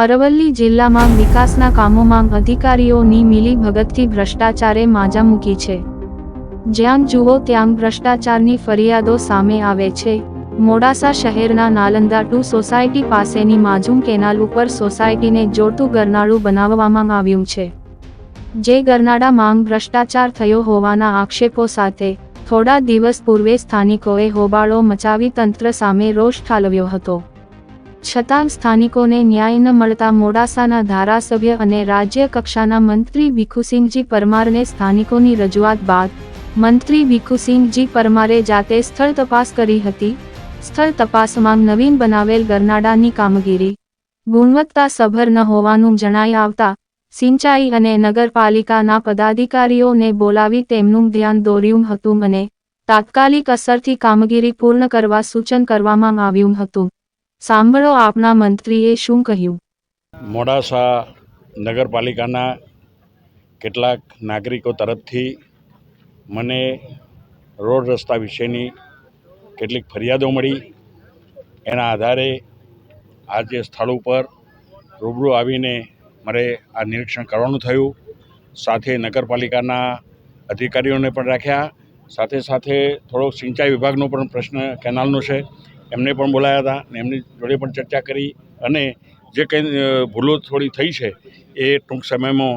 અરવલ્લી જિલ્લામાં વિકાસના કામોમાં અધિકારીઓની મિલીભગતથી ભ્રષ્ટાચારે માજા મૂકી છે. જ્યાં જુઓ ત્યાં ભ્રષ્ટાચારની ફરિયાદો સામે આવે છે. મોડાસા શહેરના નાલંદા ટુ સોસાયટી પાસેની માજુમ કેનાલ ઉપર સોસાયટીને જોડતું ગરનાળું બનાવવામાં આવ્યું છે. જે ગરનાળા માંગ ભ્રષ્ટાચાર થયો હોવાના આક્ષેપો સાથે, થોડા દિવસ પૂર્વે સ્થાનિકોએ હોબાળો મચાવી તંત્ર સામે રોષ ઠાલવ્યો હતો. છતાં સ્થાનિકોને ન્યાય ન મળતા મોડાસાના ધારાસભ્ય અને રાજ્ય કક્ષાના મંત્રી ભીખુસિંહજી પરમારને સ્થાનિકોની રજૂઆત બાદ મંત્રી ભીખુસિંહજી પરમારે જાતે સ્થળ તપાસ કરી હતી. સ્થળ તપાસમાં નવીન બનાવેલ ગરનાડાની કામગીરી ગુણવત્તાસભર ન હોવાનું જણાઈ આવતા સિંચાઈ અને નગરપાલિકાના પદાધિકારીઓને બોલાવી તેમનું ધ્યાન દોર્યું હતું અને તાત્કાલિક અસરથી કામગીરી પૂર્ણ કરવા સૂચન કરવામાં આવ્યું હતું. સાંભળો આપના મંત્રીએ શું કહ્યું. મોડાસા નગરપાલિકાના કેટલાક નાગરિકો તરફથી મને રોડ રસ્તા વિશેની કેટલીક ફરિયાદો મળી. એના આધારે આજે સ્થળ ઉપર રૂબરૂ આવીને મારે આ નિરીક્ષણ કરવાનું થયું. સાથે નગરપાલિકાના અધિકારીઓને પણ રાખ્યા. સાથે સાથે થોડોક સિંચાઈ વિભાગનો પણ પ્રશ્ન કેનાલનો છે. એમને પણ બોલાયા હતા અને એમની જોડે પણ ચર્ચા કરી અને જે કંઈ ભૂલો થોડી થઈ છે એ ટૂંક સમયમાં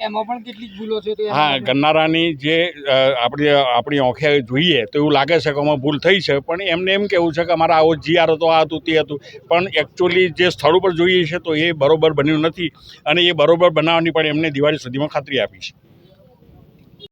એમાં પણ કેટલીક ભૂલો છે હા ગન્નારાની જે આપણી આપણી ઓંખે જોઈએ તો એવું લાગે છે કે આમાં ભૂલ થઈ છે પણ એમને એમ કેવું છે કે અમારા આવો જીઆર હતો આ હતું તે હતું. પણ એકચ્યુઅલી જે સ્થળ ઉપર જોઈએ છે તો એ બરોબર બન્યું નથી અને એ બરોબર બનાવવાની પણ એમને દિવાળી સુધીમાં ખાતરી આપી છે.